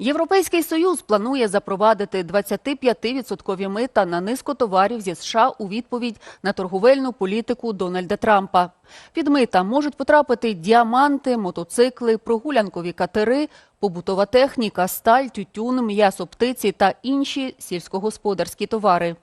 Європейський союз планує запровадити 25% мита на низку товарів зі США у відповідь на торговельну політику Дональда Трампа. Під мита можуть потрапити діаманти, мотоцикли, прогулянкові катери, побутова техніка, сталь, тютюн, м'ясо птиці та інші сільськогосподарські товари.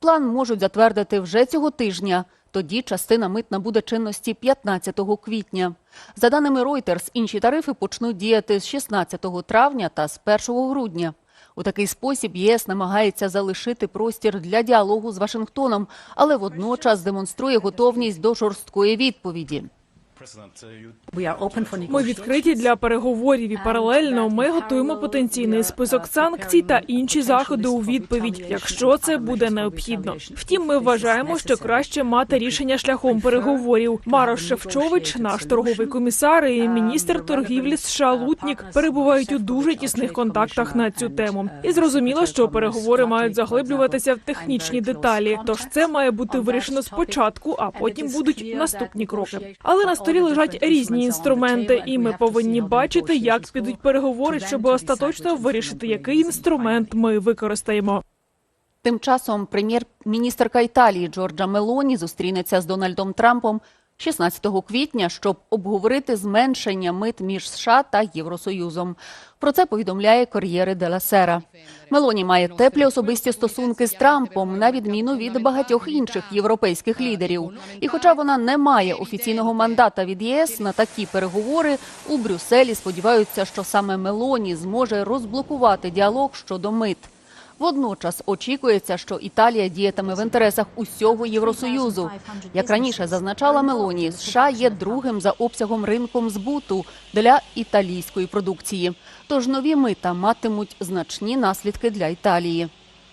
План можуть затвердити вже цього тижня. Тоді частина мит набуде чинності 15 квітня. За даними Reuters, інші тарифи почнуть діяти з 16 травня та з 1 грудня. У такий спосіб єС намагається залишити простір для діалогу з Вашингтоном, але водночас демонструє готовність до жорсткої відповіді. Ми відкриті для переговорів і паралельно ми готуємо потенційний список санкцій та інші заходи у відповідь, якщо це буде необхідно. Втім, ми вважаємо, що краще мати рішення шляхом переговорів. Марош Шевчович, наш торговий комісар і міністр торгівлі США Лутнік перебувають у дуже тісних контактах на цю тему. І зрозуміло, що переговори мають заглиблюватися в технічні деталі. Тож це має бути вирішено спочатку, а потім будуть наступні кроки. Але на столі лежать різні інструменти, і ми повинні бачити, як підуть переговори, щоб остаточно вирішити, який інструмент ми використаємо. Тим часом прем'єр-міністерка Італії Джорджа Мелоні зустрінеться з Дональдом Трампом 16 квітня, щоб обговорити зменшення мит між США та Євросоюзом. Про це повідомляє Кор'єре де ла Сера. Мелоні має теплі особисті стосунки з Трампом, на відміну від багатьох інших європейських лідерів. І хоча вона не має офіційного мандата від ЄС на такі переговори, у Брюсселі сподіваються, що саме Мелоні зможе розблокувати діалог щодо мит. Водночас очікується, що Італія діятиме в інтересах усього Євросоюзу. Як раніше зазначала Мелоні, США є другим за обсягом ринком збуту для італійської продукції. Тож нові мита матимуть значні наслідки для Італії.